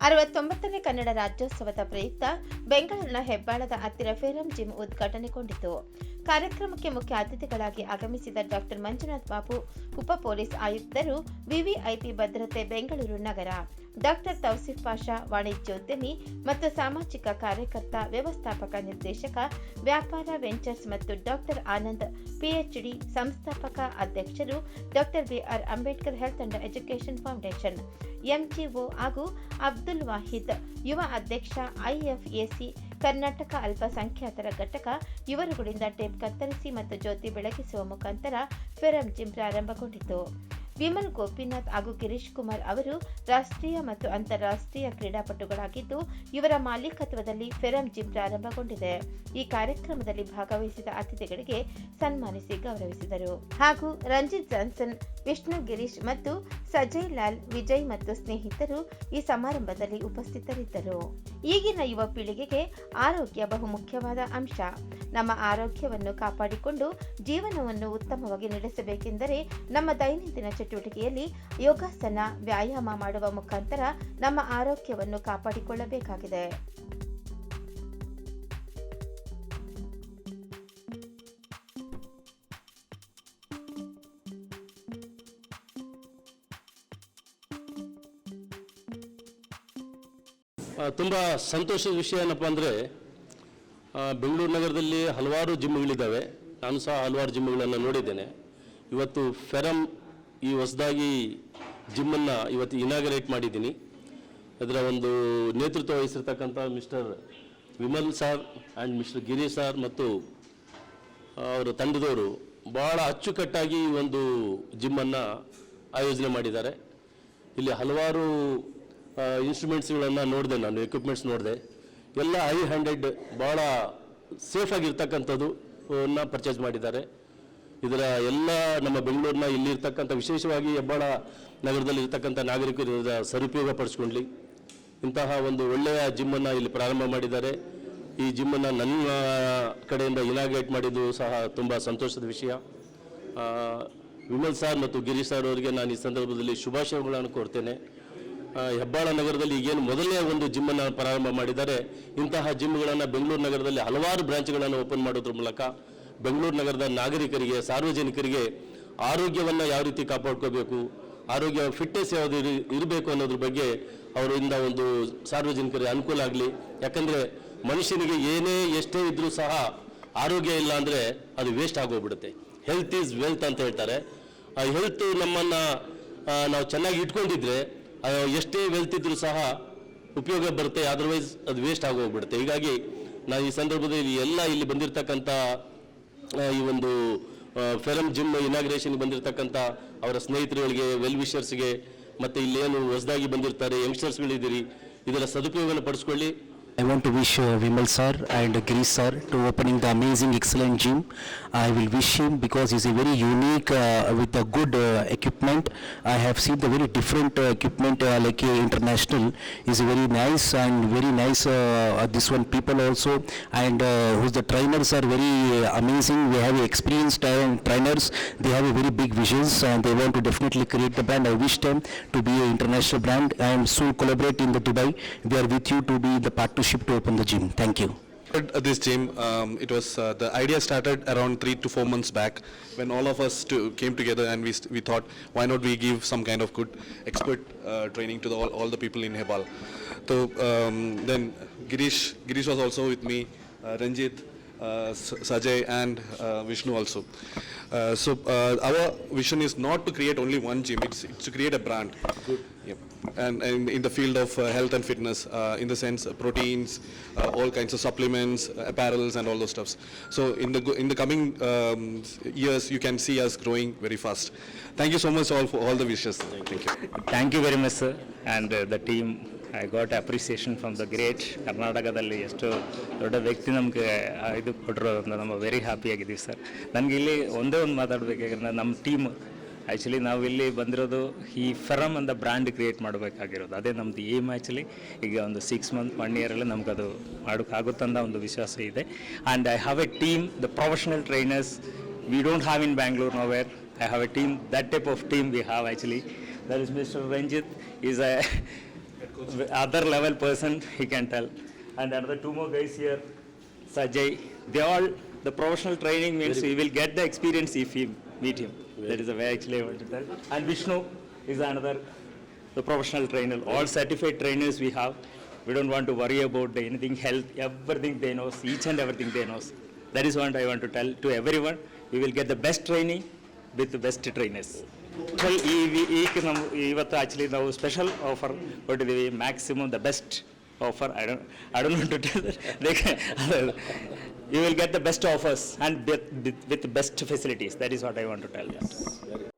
ಅರವತ್ತೊಂಬತ್ತನೇ ಕನ್ನಡ ರಾಜ್ಯೋತ್ಸವದ ಪ್ರಯುಕ್ತ ಬೆಂಗಳೂರಿನ ಹೆಬ್ಬಾಳದ ಹತ್ತಿರ ಫೇರಂ ಜಿಮ್ ಉದ್ಘಾಟನೆಗೊಂಡಿತು. ಕಾರ್ಯಕ್ರಮಕ್ಕೆ ಮುಖ್ಯ ಅತಿಥಿಗಳಾಗಿ ಆಗಮಿಸಿದ ಡಾಕ್ಟರ್ ಮಂಜುನಾಥ್ ಬಾಬು ಉಪ ಪೊಲೀಸ್ ಆಯುಕ್ತರು, ವಿವಿಐಪಿ ಭದ್ರತೆ ಬೆಂಗಳೂರು ನಗರ. ಡಾಕ್ಟರ್ ತೌಸಿಫ್ ಪಾಷಾ, ವಾಣಿಜ್ಯೋದ್ಯಮಿ ಮತ್ತು ಸಾಮಾಜಿಕ ಕಾರ್ಯಕರ್ತ, ವ್ಯವಸ್ಥಾಪಕ ನಿರ್ದೇಶಕ, ವ್ಯಾಪಾರ ವೆಂಚರ್ಸ್ ಮತ್ತು ಡಾಕ್ಟರ್ ಆನಂದ್, ಪಿಎಚ್ಡಿ ಸಂಸ್ಥಾಪಕ ಅಧ್ಯಕ್ಷರು, doctor BR Ambedkar health and education foundation. NGO ಹಾಗೂ ಅಬ್ದುಲ್ ವಾಹಿದ್, ಯುವ ಅಧ್ಯಕ್ಷ, ಐಎಫ್ಎಸಿ ಕರ್ನಾಟಕ ಅಲ್ಪಸಂಖ್ಯಾತರ ಘಟಕ ಇವರುಗಳಿಂದ ಟೇಪ್ ಕತ್ತರಿಸಿ ಮತ್ತು ಜ್ಯೋತಿ ಬೆಳಗಿಸುವ ಮುಖಾಂತರ ಫೆರಮ್ ಪ್ರಾರಂಭಗೊಂಡಿತು. ವಿಮಲ್ ಗೋಪಿನಾಥ್ ಹಾಗೂ ಗಿರೀಶ್ ಕುಮಾರ್ ಅವರು ರಾಷ್ಟ್ರೀಯ ಮತ್ತು ಅಂತಾರಾಷ್ಟ್ರೀಯ ಕ್ರೀಡಾಪಟುಗಳಾಗಿದ್ದು, ಇವರ ಮಾಲೀಕತ್ವದಲ್ಲಿ ಫೆರಂ ಜಿಮ್ ಪ್ರಾರಂಭಗೊಂಡಿದೆ. ಈ ಕಾರ್ಯಕ್ರಮದಲ್ಲಿ ಭಾಗವಹಿಸಿದ ಅತಿಥಿಗಳಿಗೆ ಸನ್ಮಾನಿಸಿ ಗೌರವಿಸಿದರು. ಹಾಗೂ ರಂಜಿತ್ ಜಾನ್ಸನ್, ವಿಷ್ಣು ಗಿರೀಶ್ ಮತ್ತು ಸಜಯ್ ಲಾಲ್, ವಿಜಯ್ ಮತ್ತು ಸ್ನೇಹಿತರು ಈ ಸಮಾರಂಭದಲ್ಲಿ ಉಪಸ್ಥಿತರಿದ್ದರು. ಈಗಿನ ಯುವ ಪೀಳಿಗೆಗೆ ಆರೋಗ್ಯ ಬಹು ಮುಖ್ಯವಾದ ಅಂಶ. ನಮ್ಮ ಆರೋಗ್ಯವನ್ನು ಕಾಪಾಡಿಕೊಂಡು ಜೀವನವನ್ನು ಉತ್ತಮವಾಗಿ ನಡೆಸಬೇಕೆಂದರೆ ನಮ್ಮ ದೈನಂದಿನ ಚಟುವಟಿಕೆಯಲ್ಲಿ ಯೋಗಾಸನ, ವ್ಯಾಯಾಮ ಮಾಡುವ ಮುಖಾಂತರ ನಮ್ಮ ಆರೋಗ್ಯವನ್ನು ಕಾಪಾಡಿಕೊಳ್ಳಬೇಕಾಗಿದೆ. ತುಂಬ ಸಂತೋಷದ ವಿಷಯ ಏನಪ್ಪ ಅಂದರೆ ಬೆಂಗಳೂರು ನಗರದಲ್ಲಿ ಹಲವಾರು ಜಿಮ್ಗಳಿದ್ದಾವೆ. ನಾನು ಸಹ ಹಲವಾರು ಜಿಮ್ಗಳನ್ನು ನೋಡಿದ್ದೇನೆ. ಇವತ್ತು ಫೆರಮ್ ಈ ಹೊಸದಾಗಿ ಜಿಮ್ಮನ್ನು ಇವತ್ತು ಇನಾಗರೇಟ್ ಮಾಡಿದ್ದೀನಿ. ಅದರ ಒಂದು ನೇತೃತ್ವ ವಹಿಸಿರ್ತಕ್ಕಂಥ mister Vimal sir and mister Girish sir ಮತ್ತು ಅವರ ತಂಡದವರು ಭಾಳ ಅಚ್ಚುಕಟ್ಟಾಗಿ ಈ ಒಂದು ಜಿಮ್ಮನ್ನು ಆಯೋಜನೆ ಮಾಡಿದ್ದಾರೆ. ಇಲ್ಲಿ ಹಲವಾರು ಇನ್ಸ್ಟ್ರೂಮೆಂಟ್ಸ್ಗಳನ್ನು ನೋಡಿದೆ ನಾನು ಎಕ್ವಿಪ್ಮೆಂಟ್ಸ್ ನೋಡಿದೆ. ಎಲ್ಲ ಹೈ ಹ್ಯಾಂಡೆಡ್ ಭಾಳ ಸೇಫಾಗಿರ್ತಕ್ಕಂಥದ್ದು ಪರ್ಚೇಸ್ ಮಾಡಿದ್ದಾರೆ. ಇದರ ಎಲ್ಲ ನಮ್ಮ ಬೆಂಗಳೂರಿನ ಇಲ್ಲಿರ್ತಕ್ಕಂಥ, ವಿಶೇಷವಾಗಿ ಹೆಬ್ಬಾಳ ನಗರದಲ್ಲಿ ಇರ್ತಕ್ಕಂಥ ನಾಗರಿಕರು ಇದರ ಸದುಪಯೋಗ ಪಡಿಸ್ಕೊಳ್ಳಿ ಇಂತಹ ಒಂದು ಒಳ್ಳೆಯ ಜಿಮ್ಮನ್ನು ಇಲ್ಲಿ ಪ್ರಾರಂಭ ಮಾಡಿದ್ದಾರೆ. ಈ ಜಿಮ್ಮನ್ನು ನನ್ನ ಕಡೆಯಿಂದ ಇನಾಗ್ರೇಟ್ ಮಾಡಿದ್ದು ಸಹ ತುಂಬ ಸಂತೋಷದ ವಿಷಯ. ವಿಮಲ್ ಸರ್ ಮತ್ತು ಗಿರೀಶ್ ಸರ್ ಅವರಿಗೆ ನಾನು ಈ ಸಂದರ್ಭದಲ್ಲಿ ಶುಭಾಶಯಗಳನ್ನು ಕೋರ್ತೇನೆ. ಹೆಬ್ಬಾಳ ನಗರದಲ್ಲಿ ಈಗೇನು ಮೊದಲನೇ ಒಂದು ಜಿಮ್ಮನ್ನು ಪ್ರಾರಂಭ ಮಾಡಿದ್ದಾರೆ. ಇಂತಹ ಜಿಮ್ಗಳನ್ನು ಬೆಂಗಳೂರು ನಗರದಲ್ಲಿ ಹಲವಾರು ಬ್ರಾಂಚ್ಗಳನ್ನು ಓಪನ್ ಮಾಡೋದ್ರ ಮೂಲಕ ಬೆಂಗಳೂರು ನಗರದ ನಾಗರಿಕರಿಗೆ, ಸಾರ್ವಜನಿಕರಿಗೆ ಆರೋಗ್ಯವನ್ನು ಯಾವ ರೀತಿ ಕಾಪಾಡ್ಕೋಬೇಕು, ಆರೋಗ್ಯ ಫಿಟ್ನೆಸ್ ಯಾವುದು ಇರು- ಇರಬೇಕು ಅನ್ನೋದ್ರ ಬಗ್ಗೆ ಅವರಿಂದ ಒಂದು ಸಾರ್ವಜನಿಕರಿಗೆ ಅನುಕೂಲ ಆಗಲಿ. ಯಾಕಂದರೆ ಮನುಷ್ಯನಿಗೆ ಏನೇ ಎಷ್ಟೇ ಇದ್ರೂ ಸಹ ಆರೋಗ್ಯ ಇಲ್ಲ ಅಂದರೆ ಅದು ವೇಸ್ಟ್ ಆಗೋಗ್ಬಿಡುತ್ತೆ. ಹೆಲ್ತ್ ಈಸ್ ವೆಲ್ತ್ ಅಂತ ಹೇಳ್ತಾರೆ. ಆ ಹೆಲ್ತ್ ನಮ್ಮನ್ನು ನಾವು ಚೆನ್ನಾಗಿ ಇಟ್ಕೊಂಡಿದ್ರೆ ಎಷ್ಟೇ ವೆಲ್ತ್ ಇದ್ರೂ ಸಹ ಉಪಯೋಗ ಬರುತ್ತೆ ಅದರ್ವೈಸ್ ಅದು ವೇಸ್ಟ್ ಆಗೋಗ್ಬಿಡುತ್ತೆ. ಹೀಗಾಗಿ ನಾನು ಈ ಸಂದರ್ಭದಲ್ಲಿ ಎಲ್ಲ ಇಲ್ಲಿ ಬಂದಿರತಕ್ಕಂಥ ಈ ಒಂದು ಫೆರಮ್ ಜಿಮ್ ಇನಾಗ್ರೇಷನ್ಗೆ ಬಂದಿರತಕ್ಕಂಥ ಅವರ ಸ್ನೇಹಿತರುಗಳಿಗೆ ವೆಲ್ ವಿಷರ್ಸ್ಗೆ ಮತ್ತು ಇಲ್ಲೇನು ಹೊಸದಾಗಿ ಬಂದಿರ್ತಾರೆ ಯಂಗ್ಸ್ಟರ್ಸ್ಗಳಿದ್ದೀರಿ ಇದರ ಸದುಪಯೋಗನ ಪಡಿಸ್ಕೊಳ್ಳಿ. I want to wish uh, Vimal sir and Girish sir to opening the amazing, excellent gym. I will wish him because he's a very unique uh, with a good uh, equipment. I have seen the very different uh, equipment uh, like uh, international is very nice and very nice. Uh, uh, this one people also and uh, who's the trainers are very uh, amazing. We have experienced uh, trainers. They have a very big visions and they want to definitely create the brand. I wish them to be an international brand and soon collaborate in the Dubai. We are with you to be the partnership to open the gym. Thank you. This gym, um, it was uh, the idea started around three to four months back when all of us to, came together and we, st- we thought why not we give some kind of good expert uh, training to the, all, all the people in Hebal. So um, then Girish, Girish was also with me, uh, Ranjit, uh, Sajay and uh, Vishnu also. Uh, so uh, our vision is not to create only one gym; it's, it's to create a brand. Yep. And, and in the field of uh, health and fitness, uh, in the sense uh, proteins, uh, all kinds of supplements, uh, apparels, and all those stuffs. So in the go- in the coming um, years, you can see us growing very fast. Thank you so much all for all the wishes. Thank you. Thank you very much sir and the team I got appreciation from the great ಕರ್ನಾಟಕದಲ್ಲಿ ಎಷ್ಟು ದೊಡ್ಡ ವ್ಯಕ್ತಿ ನಮಗೆ ಇದು ಕೊಟ್ಟರು ಅಂತ ನಮ್ಮ very ಹ್ಯಾಪಿಯಾಗಿದ್ದೀವಿ sir ನನಗೆ ಇಲ್ಲಿ ಒಂದೇ ಒಂದು ಮಾತಾಡಬೇಕಾದ್ರೆ ನಮ್ಮ ಟೀಮ್ ಆ್ಯಕ್ಚುಲಿ ನಾವು ಇಲ್ಲಿ ಬಂದಿರೋದು ಈ ಫರಮ್ ಅಂತ ಬ್ರ್ಯಾಂಡ್ ಕ್ರಿಯೇಟ್ ಮಾಡಬೇಕಾಗಿರೋದು. ಅದೇ ನಮ್ಮದು ಏಮ್ ಆ್ಯಕ್ಚುಲಿ ಈಗ ಒಂದು ಸಿಕ್ಸ್ ಮಂತ್ ಒನ್ ಇಯರಲ್ಲಿ ನಮಗದು ಮಾಡೋಕ್ಕಾಗುತ್ತಂತ ಒಂದು ವಿಶ್ವಾಸ ಇದೆ. And I have a team the professional trainers we don't have in Bangalore no I have a team that type of team we have actually there is mister Ranjit is a other level person he can tell and and the two more guys year Sajay they all the professional training means you will get the experience if you meet you That is the way actually I want to tell. And Vishnu is another, the professional trainer, all certified trainers we have. We don't want to worry about the anything health, everything they knows, each and everything they knows. That is what I want to tell to everyone. We will get the best training with the best trainers. Well, ಈ V- ಈಗ ನಾವು ಇವತ್ತು actually ನಾವು special offer ಕೊಟ್ಟಿದ್ದೀವಿ maximum the best offer I don't I don't want to tell you will get the best offers and with, the best facilities. That is what I want to tell you.